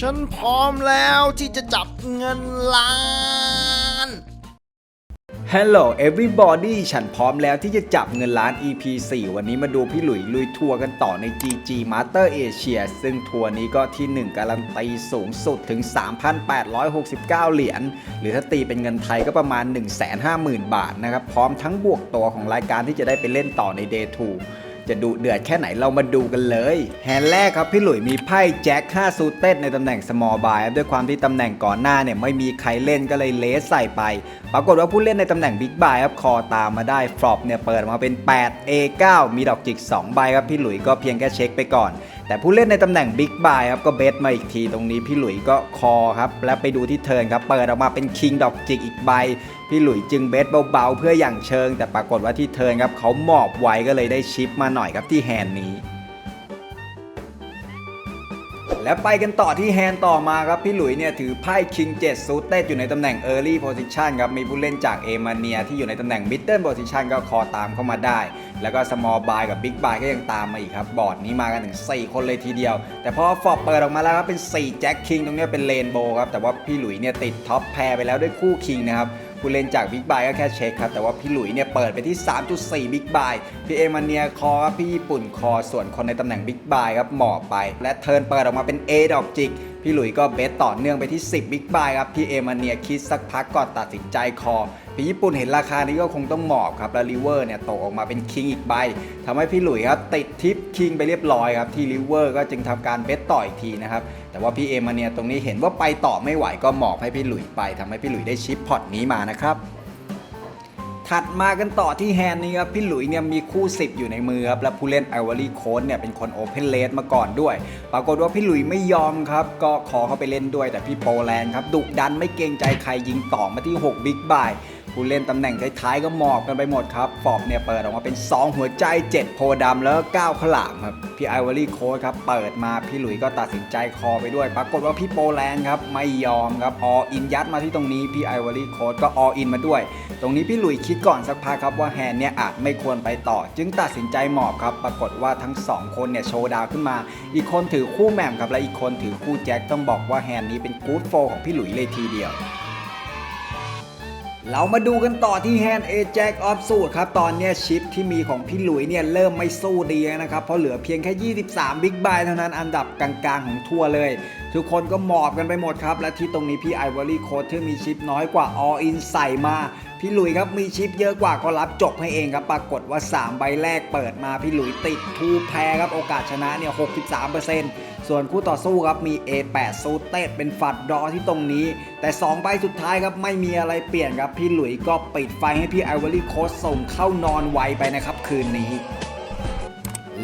ฉันพร้อมแล้วที่จะจับเงินล้าน Hello everybody ฉันพร้อมแล้วที่จะจับเงินล้าน EP 4 วันนี้มาดูพี่หลุยลุยทัวร์กันต่อใน GG Master Asia ซึ่งทัวร์นี้ก็ที่ 1 การันตีสูงสุดถึง 3,869 เหรียญ หรือถ้าตีเป็นเงินไทยก็ประมาณ 150,000 บาทนะครับ พร้อมทั้งบวกตัวของรายการที่จะได้ไปเล่นต่อใน Day 2 จะดูเดือดแค่ไหนเรามาดูกันเลย แฮนด์แรกครับพี่หลุยมีไพ่แจ็ค5ซูเต็ดในตำแหน่ง small buy ครับด้วยความที่ตำแหน่งก่อนหน้าเนี่ยไม่มีใครเล่นก็เลยเลสใส่ไป ปรากฏว่าผู้เล่นในตำแหน่งบิ๊กบายครับคอตามมาได้ฟลอปเนี่ยเปิดมาเป็น 8 A9 มีดอกจิก 2 ใบครับพี่หลุยก็เพียงแค่เช็คไปก่อน แต่ผู้เล่นในตำแหน่งบิ๊กบายครับก็เบสมาอีกทีตรงนี้พี่หลุยก็คอครับแล้วไปดูที่เทิร์นครับเปิดออกมาเป็นคิงดอกจิกอีกใบ พี่หลุยจึงเบสเบาๆเพื่ออย่างเชิง แต่ปรากฏว่าที่เทิร์นครับเขาหมอบไว้ก็เลยได้ชิปมาหน่อยครับที่แฮนด์นี้ และไปกันต่อที่แฮนด์ต่อมาครับ พี่หลุยเนี่ยถือไพ่ King 7ซูเต็ดอยู่ในตำแหน่ง Early Position ครับ มีผู้เล่นจากเอมาเนียที่อยู่ในตำแหน่ง Middle Position ก็คอตามเข้ามาได้ แล้วก็ Small Buy กับ Big Buy ก็ยังตามมาอีกครับ บอร์ดนี้มากันถึง 4 คนเลยทีเดียว แต่พอฟอบเปิดออกมาแล้วครับเป็น4แจ็คคิงตรงนี้เป็นเลนโบครับแต่ว่าพี่หลุยเนี่ยติดท็อปแพรไปแล้วด้วยคู่คิงนะครับ ผู้เล่นจากบิ๊กบายก็แค่เช็คครับ แต่ว่าพี่หลุยเนี่ยเปิดไปที่ 3.4บิ๊กบายพี่เอมาเนียคอครับพี่ญี่ปุ่นคอส่วนคนในตำแหน่งบิ๊กบายครับหมอบไป และเทิร์นเปิดออกมาเป็น A ดอกจิกพี่หลุยก็เบสต่อเนื่องไปที่ 10บิ๊กบายครับพี่เอมาเนียคิดสักพักก่อนตัดสินใจคอ พี่ญี่ปุ่นเห็นราคานี้ก็คงต้องหมอบครับ แล้วริเวอร์เนี่ยตกออกมาเป็นคิงอีกใบทำให้พี่หลุยครับติดทิปคิงไปเรียบร้อยครับ ที่ริเวอร์ก็จึงทำการเบสต่ออีกทีนะครับ แต่ว่าพี่เอมาเนียตรงนี้เห็นว่าไปต่อไม่ไหวก็หมอบให้พี่หลุยไปทำให้พี่หลุยได้ชิปพอตนี้มานะครับถัดมากันต่อที่แฮนด์นี้ครับพี่หลุยเนี่ยมีคู่ 10 อยู่ในมือครับและผู้เล่นไอวอรี่โค้ดเนี่ยเป็นคนโอเพนเลสมาก่อนด้วย ปรากฏว่าพี่หลุยไม่ยอมครับ ก็ขอเขาไปเล่นด้วยแต่พี่โปแลนด์ครับดุดันไม่เกรงใจใครยิงต่อมาที่ 6 บิ๊กบาย ผู้เล่นตำแหน่งท้ายๆก็หมอบกันไปหมดครับ ฟอบเนี่ยเปิดออกมาเป็น 2 หัวใจ 7 โพดำแล้วก็9ข้าวหลามครับ พี่ไอวอรี่โค้ดครับเปิดมาพี่หลุยก็ตัดสินใจคอไปด้วย ปรากฏว่าพี่โปแลนด์ครับไม่ยอมครับออินยัดมาที่ตรงนี้พี่ไอวอรี่โค้ดก็ออินมาด้วย ตรงนี้พี่หลุยคิดก่อนสักพักครับว่าแฮนด์เนี่ยอาจไม่ควรไปต่อ จึงตัดสินใจหมอบครับปรากฏว่าทั้งสองคนเนี่ยโชว์ดาวขึ้นมา อีกคนถือคู่แหม่มครับและอีกคนถือคู่แจ็คต้องบอกว่าแฮนด์นี้เป็นกู๊ดโฟของพี่หลุยเลยทีเดียว เรามาดูกันต่อที่แฮนด์เอแจ็คออฟสูตรครับ ตอนนี้ชิปที่มีของพี่หลุยเนี่ยเริ่มไม่สู้ดีนะครับ เพราะเหลือเพียงแค่ 23 บิ๊กบายเท่านั้นอันดับกลางๆ ของทัวร์เลย ทุกคนก็หมอบกันไปหมดครับ และที่ตรงนี้พี่ไอวอรี่โค้ดที่มีชิปน้อยกว่าออินใส่มา พี่หลุยครับมีชิปเยอะกว่าก็รับจบให้เองครับ ปรากฏว่า 3 ใบแรกเปิดมาพี่หลุยติดทูแพ้ครับโอกาสชนะเนี่ย 63%ส่วนคู่ต่อสู้ครับมี A8 ซูเต็ดเป็นฝัดดอที่ตรงนี้ แต่ 2 ใบสุดท้ายครับไม่มีอะไรเปลี่ยนครับ พี่หลุยก็ปิดไฟให้พี่ไอวอรี่โคสส่งเข้านอนไวไปนะครับคืนนี้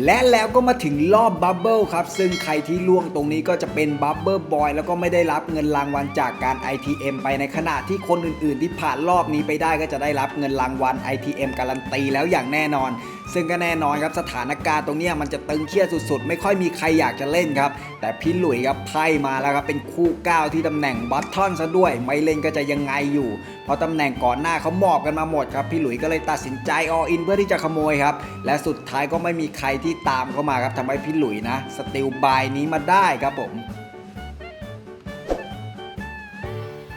และแล้วก็มาถึงรอบบับเบิลครับ ซึ่งใครที่ล่วงตรงนี้ก็จะเป็นบับเบิลบอยแล้วก็ไม่ได้รับเงินรางวัลจากการ ITM ไปในขณะที่คนอื่นๆ ที่ผ่านรอบนี้ไปได้ก็จะได้รับเงินรางวัล ITM การันตีแล้วอย่างแน่นอน ซึ่งก็แน่นอนครับสถานการณ์ตรงนี้มันจะตึงเครียดสุดๆ ไม่ค่อยมีใครอยากจะเล่นครับ แต่พี่หลุยครับไพ่มาแล้วครับเป็นคู่ก้าวที่ตำแหน่งบัตทอนซะด้วย ไม่เล่นก็จะยังไงอยู่ ราะตำแหน่งก่อนหน้าเขามอบกันมาหมดครับพี่หลุยก็เลยตัดสินใจออินเพื่อที่จะขโมยครับและสุดท้ายก็ไม่มีใครที่ตามเข้ามาครับทำให้พี่หลุยนะสติลบายนี้มาได้ครับผม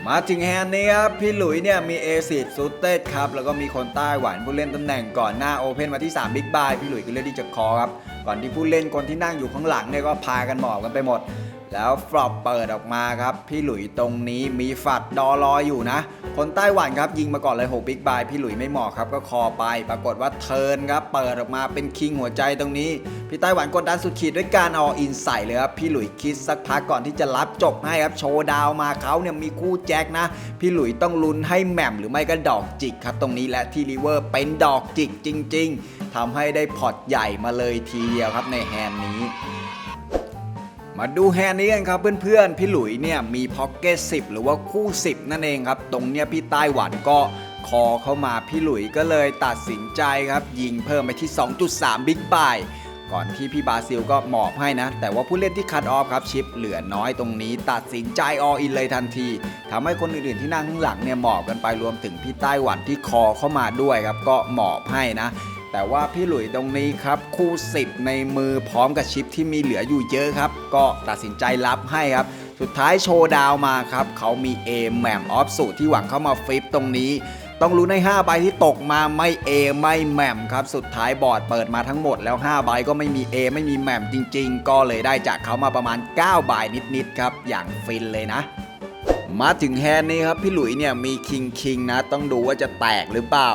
มาถึงแฮนนี้ครับพี่หลุยเนี่ยมีเอซิดซูเต็ดครับแล้วก็มีคนใต้หวานผู้เล่นตำแหน่งก่อนหน้าโอเพนมาที่3บิ๊กบายพี่หลุยก็เลือกที่จะคอครับก่อนที่ผู้เล่นคนที่นั่งอยู่ข้างหลังเนี่ยก็พากันหมอบกันไปหมด แล้วฟลอปเปิดออกมาครับ พี่หลุยตรงนี้มีฝัดดอรออยู่นะ คนไต้หวันครับยิงมาก่อนเลย6บิ๊กบายพี่หลุยไม่เหมาะครับก็คอไป ปรากฏว่าเทิร์นครับเปิดออกมาเป็นคิงหัวใจตรงนี้ พี่ไต้หวันกดดันสุดขีดด้วยการออินใส่เลยครับพี่หลุยคิดสักพักก่อนที่จะรับจบให้ครับโชว์ดาวมาเขาเนี่ยมีคู่แจ็คนะ พี่หลุยต้องลุ้นให้แหม่มหรือไม่ก็ดอกจิกครับตรงนี้และที่ริเวอร์เป็นดอกจิกจริง ๆทำให้ได้พอร์ตใหญ่มาเลยทีเดียวครับในแฮนด์นี้ มาดูแฮนด์นี้กันครับเพื่อนๆ พี่หลุยเนี่ยมีพ็อกเก็ต10 หรือว่าคู่ 10 นั่นเองครับ ตรงเนี้ยพี่ไต้หวันก็คอเข้ามาพี่หลุยก็เลยตัดสินใจครับ ยิงเพิ่มไปที่ 2.3 บิ๊กบายก่อนที่พี่บาซิลก็หมอบให้นะ แต่ว่าผู้เล่นที่คัดออฟครับชิปเหลือน้อยตรงนี้ ตัดสินใจออินเลยทันทีทำให้คนอื่นๆที่นั่งข้างหลังเนี่ยหมอบกันไปรวมถึงพี่ไต้หวันที่คอเข้ามาด้วยครับก็หมอบให้นะ แต่ว่าพี่หลุยตรงนี้ครับ คู่ 10 ในมือพร้อมกับชิปที่มีเหลืออยู่เยอะครับ ก็ตัดสินใจรับให้ครับ สุดท้ายโชว์ดาวมาครับ เขามีเอแหม่มออฟสูตรที่หวังเข้ามาฟลิปตรงนี้ ต้องรู้ใน 5 ใบที่ตกมาไม่เอไม่แหม่มครับ สุดท้ายบอร์ดเปิดมาทั้งหมดแล้ว 5 ใบก็ไม่มีเอไม่มีแหม่มจริง ๆ ก็เลยได้จากเขามาประมาณ 9 ใบนิดๆครับ อย่างฟินเลยนะมาถึงแฮนด์นี้ครับ พี่หลุยเนี่ยมีคิงคิงนะ ต้องดูว่าจะแตกหรือเปล่า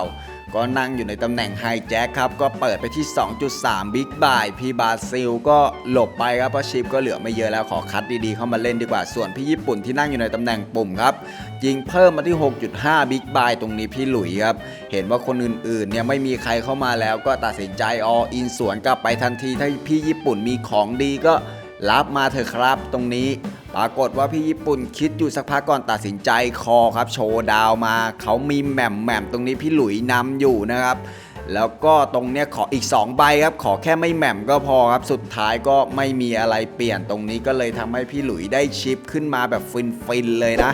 ก็นั่งอยู่ในตำแหน่งไฮแจ็คครับ ก็เปิดไปที่ 2.3 บิ๊กบายพี่บาซิลก็หลบไปครับเพราะชิปก็เหลือไม่เยอะแล้วขอคัดดีๆ เข้ามาเล่นดีกว่าส่วนพี่ญี่ปุ่นที่นั่งอยู่ในตำแหน่งปุ่มครับยิงเพิ่มมาที่ 6.5 บิ๊กบายตรงนี้พี่หลุยครับ เห็นว่าคนอื่นๆเนี่ยไม่มีใครเข้ามาแล้วก็ตัดสินใจออินสวนกลับไปทันทีถ้าพี่ญี่ปุ่นมีของดีก็รับมาเถอะครับตรงนี้ ปรากฏว่าพี่ญี่ปุ่นคิดอยู่สักพักก่อนตัดสินใจคอครับ โชว์ดาวมา เขามีแหม่มแหม่มตรงนี้พี่หลุยนำอยู่นะครับ แล้วก็ตรงเนี้ยขออีก 2 ใบครับ ขอแค่ไม่แหม่มก็พอครับ สุดท้ายก็ไม่มีอะไรเปลี่ยนตรงนี้ก็เลยทำให้พี่หลุยได้ชิปขึ้นมาแบบฟินๆเลยนะ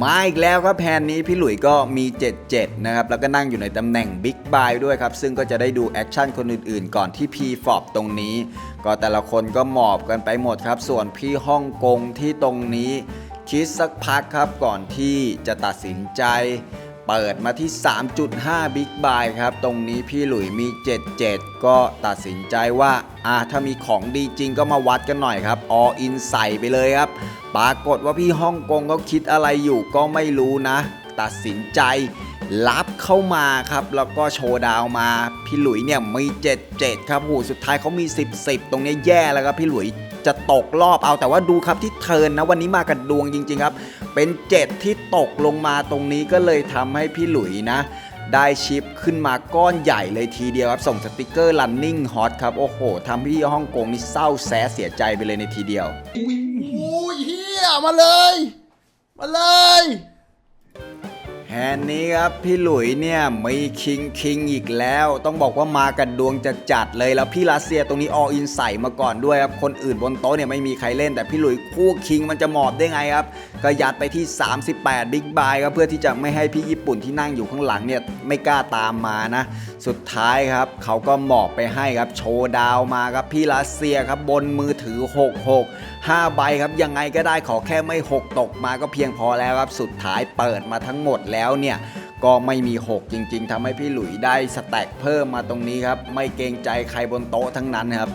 มาอีกแล้วครับแพนนี้พี่หลุยก็มี 77 นะครับ แล้วก็นั่งอยู่ในตำแหน่งบิ๊กบายด้วยครับ ซึ่งก็จะได้ดูแอคชั่นคนอื่นๆ ก่อนที่พีฟอบตรงนี้ ก็แต่ละคนก็หมอบกันไปหมดครับ ส่วนพี่ฮ่องกงที่ตรงนี้ คิดสักพักครับก่อนที่จะตัดสินใจ เปิดมาที่ 3.5บิ๊กบายครับ ตรงนี้พี่หลุยมี 77 ก็ตัดสินใจว่าอ่าถ้ามีของดีจริงก็มาวัดกันหน่อยครับออินใส่ไปเลยครับ ปรากฏว่าพี่ฮ่องกงเขาคิดอะไรอยู่ก็ไม่รู้นะ ตัดสินใจรับเข้ามาครับ แล้วก็โชว์ดาวมาพี่หลุยเนี่ยมี 77 ครับโหสุดท้ายเขามี 10 10 ตรงนี้แย่แล้วครับพี่หลุย จะตกรอบเอาแต่ว่าดูครับที่เทินนะวันนี้มากันดวงจริง ๆ ครับ เป็น 7 ที่ตกลงมาตรงนี้ก็เลยทำให้พี่หลุยนะได้ชิปขึ้นมาก้อนใหญ่เลยทีเดียวครับ ส่งสติกเกอร์ running hot ครับ โอ้โหทำพี่ฮ่องกงนี่เศร้าแสเสียใจไปเลยในทีเดียว โอ้ยเฮียมาเลย มาเลย แฮนนี้ครับพี่หลุยเนี่ยมีคิงคิงอีกแล้ว ต้องบอกว่ามากันดวงจะจัดเลยแล้วพี่รัสเซียตรงนี้ออินใส่มาก่อนด้วยครับคนอื่นบนโต๊ะเนี่ยไม่มีใครเล่น แต่พี่หลุยคู่คิงมันจะหมอบได้ไงครับก็ยัดไปที่ 38บิ๊กบายครับเพื่อที่จะไม่ให้พี่ญี่ปุ่นที่นั่งอยู่ข้างหลังเนี่ยไม่กล้าตามมานะสุดท้ายครับเขาก็หมอบไปให้ครับโชว์ดาวมาครับพี่รัสเซียครับบนมือถือ 66 5 ใบครับยังไงก็ได้ขอแค่ไม่ 6 ตกมาก็เพียงพอแล้วครับ สุดท้ายเปิดมาทั้งหมดแล้วเนี่ยก็ไม่มี 6 จริง ๆทำให้พี่หลุยได้สแต็กเพิ่มมาตรงนี้ครับ ไม่เกรงใจใครบนโต๊ะทั้งนั้นครับ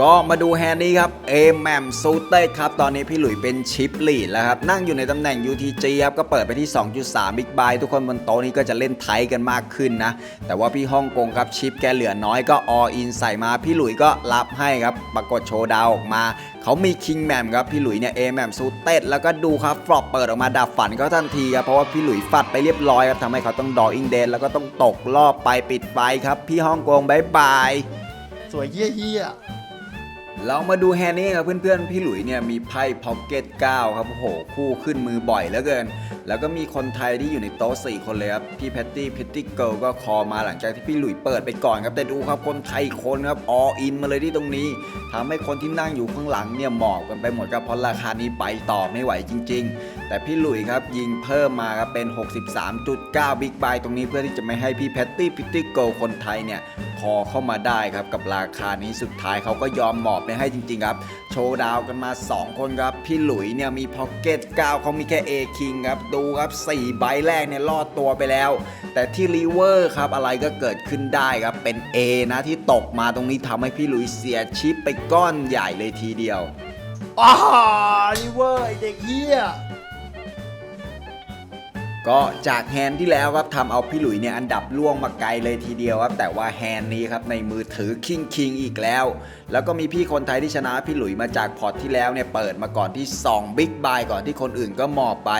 ก็มาดูแฮนด์นี้ครับเอแมมซูเต้ครับ ตอนนี้พี่หลุยเป็นชิปลีดแล้วครับ นั่งอยู่ในตำแหน่ง UTG ครับ ก็เปิดไปที่ 2.3 บิ๊กไบทุกคนบนโต๊ะนี้ก็จะเล่นไทกันมากขึ้นนะ แต่ว่าพี่ฮ่องกงครับ ชิปแกเหลือน้อยก็ออินใส่มา พี่หลุยก็รับให้ครับ ปรากฏโชว์ดาวออกมาเขามีคิงแมมครับ พี่หลุยเนี่ยเอแมมซูเต้แล้วก็ดูครับฟลอปเปิดออกมาดับฝันเขาทันทีครับ เพราะว่าพี่หลุยฟัดไปเรียบร้อยครับทำให้เขาต้องดออิงเดนแล้วก็ต้องตกรอบไปปิดไฟครับ พี่ฮ่องกงบายบายสวยเฮียเฮีย เรามาดูแฮนนี่ครับเพื่อนๆ พี่หลุยเนี่ยมีไพ่พ็อกเก็ต9ครับโอ้โหคู่ขึ้นมือบ่อยเหลือเกินแล้วก็มีคนไทยที่อยู่ในโต๊ะ4คนเลยครับ พี่แพตตี้พิตตี้เกิลก็คอมาหลังจากที่พี่หลุยเปิดไปก่อนครับ แต่ดูครับคนไทยอีกคนครับออินมาเลยที่ตรงนี้ทำให้คนที่นั่งอยู่ข้างหลังเนี่ยหมอบกันไปหมดครับเพราะราคานี้ไปต่อไม่ไหวจริง ๆ แต่พี่หลุยครับยิงเพิ่มมาครับเป็น 63.9 บิ๊กไบตรงนี้เพื่อที่จะไม่ให้พี่แพตตี้พิตตี้เกิลคนไทยเนี่ยพอเข้ามาได้ครับกับราคานี้สุดท้ายเขาก็ยอมหมอบไปให้จริงๆครับโชว์ดาวกันมา 2 คนครับ พี่หลุยเนี่ยมีพ็อกเก็ต9เขามีแค่ A King ครับ ดูครับ 4 ใบแรกเนี่ยรอดตัวไปแล้ว แต่ที่รีเวอร์ครับ อะไรก็เกิดขึ้นได้ครับ เป็น A นะที่ตกมาตรงนี้ทำให้พี่หลุยเสียชิปไปก้อนใหญ่เลยทีเดียวอ้าลิเวอร์ไอเด็กเฮียก็จากแฮนด์ที่แล้วครับทำเอาพี่หลุยเนี่ยอันดับล่วงมาไกลเลยทีเดียวครับ แต่ว่าแฮนด์นี้ครับในมือถือคิงคิงอีกแล้ว แล้วก็มีพี่คนไทยที่ชนะพี่หลุยมาจากพอร์ตที่แล้วเนี่ยเปิดมาก่อนที่ 2 บิ๊กบายก่อนที่คนอื่นก็หมอบไป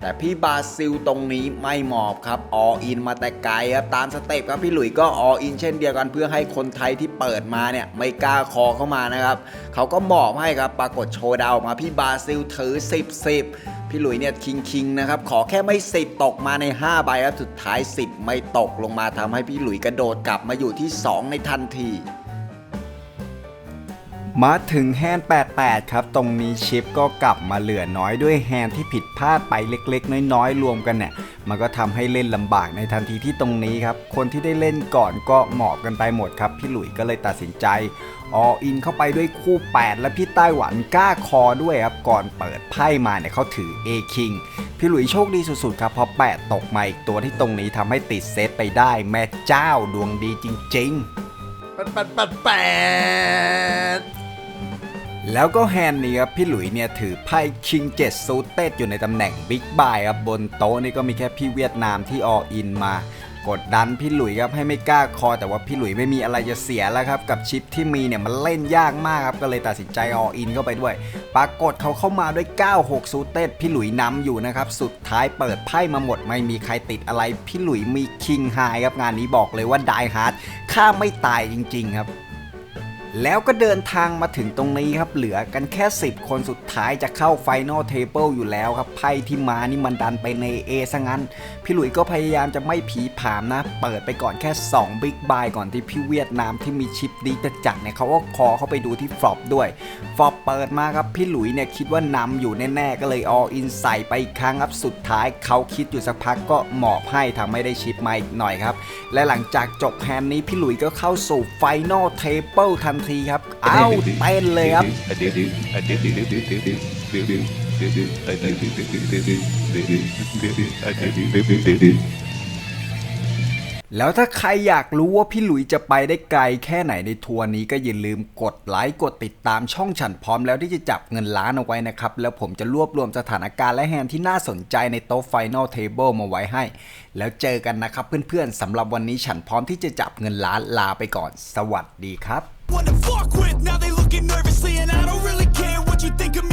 แต่พี่บาซิลตรงนี้ไม่หมอบครับออินมาแต่ไกลครับตามสเต็ปครับพี่หลุยก็ออินเช่นเดียวกันเพื่อให้คนไทยที่เปิดมาเนี่ยไม่กล้าคอเข้ามานะครับเขาก็หมอบให้ครับปรากฏโชว์ดาวมาพี่บาซิลถือ 10 10พี่หลุยเนี่ยคิงคิงนะครับขอแค่ไม่สิบตกมาใน 5 ใบครับสุดท้าย 10 ไม่ตกลงมาทำให้พี่หลุยกระโดดกลับมาอยู่ที่ 2 ในทันที มาถึงแฮนด์88 ครับ ตรงนี้ชิปก็กลับมาเหลือน้อยด้วยแฮนด์ที่ผิดพลาดไปเล็ก ๆ น้อยๆ รวมกันเนี่ย มันก็ทำให้เล่นลำบากในทันทีที่ตรงนี้ครับ คนที่ได้เล่นก่อนก็หมอบกันไปหมดครับ พี่หลุยส์ก็เลยตัดสินใจออินเข้าไปด้วยคู่ 8 และพี่ไต้หวันกล้าคอด้วยครับ ก่อนเปิดไพ่มาเนี่ยเขาถือ A King พี่หลุยส์โชคดีสุดๆครับเพราะ8ตกมาอีกตัวที่ตรงนี้ทำให้ติดเซตไปได้แม่เจ้าดวงดีจริงๆแปดแปดแปด แล้วก็แฮนด์นี้ครับพี่หลุยเนี่ยถือไพ่ King 7ซูเต็ดอยู่ในตำแหน่งบิ๊กบายครับบนโต๊ะนี่ก็มีแค่พี่เวียดนามที่อออินมากดดันพี่หลุยครับให้ไม่กล้าคอ แต่ว่าพี่หลุยไม่มีอะไรจะเสียแล้วครับกับชิปที่มีเนี่ยมันเล่นยากมากครับก็เลยตัดสินใจอออินเข้าไปด้วย ปรากฏเขาเข้ามาด้วย 96 ซูเต็ดพี่หลุยนำอยู่นะครับสุดท้ายเปิดไพ่มาหมดไม่มีใครติดอะไรพี่หลุยมี King High ครับงานนี้บอกเลยว่าไดฮาร์ดฆ่าไม่ตายจริง ๆ ครับ แล้วก็เดินทางมาถึงตรงนี้ครับ เหลือกันแค่ 10 คนสุดท้ายจะเข้าไฟน a ลเทเบิลอยู่แล้วครับ ไพ่ที่มานี่มันดันไปใน A ซะงั้น พี่หลุย์ก็พยายามจะไม่ผีผามนะ เปิดไปก่อนแค่2 Big b บ y ก่อนที่พี่เวียดนามที่มีชิปดีจะจัดเนี่ยเขาก็คอเข้าไปดูที่ฟลอปด้วยฟลอปเปิดมาครับ พี่หลุย์เนี่ยคิดว่านำอยู่แน่ๆ ก็เลยอออินใส่ไปอีกครั้งครับสุดท้ายเขาคิดอยู่สักพักก็หมอบให้ทำให้ได้ชิปมาอีกหน่อยครับและหลังจากจบแฮนนี้พี่หลุย์ก็เข้าสู่ไฟน a ลเทเบิลทันทีครับ เอ้าเต้นเลยครับ แล้วถ้าใครอยากรู้ว่าพี่หลุยจะไปได้ไกลแค่ไหนในทัวร์นี้ก็อย่าลืมกดไลค์กดติดตามช่องฉันพร้อมแล้วที่จะจับเงินล้านเอาไว้นะครับ แล้วผมจะรวบรวมสถานการณ์และแฮนด์ที่น่าสนใจในโต๊ะ Final Table มาไว้ให้ แล้วเจอกันนะครับเพื่อนๆสำหรับวันนี้ฉันพร้อมที่จะจับเงินล้านลาไปก่อน สวัสดีครับ Wanna fuck with, now they looking nervously, and I don't really care what you think of me.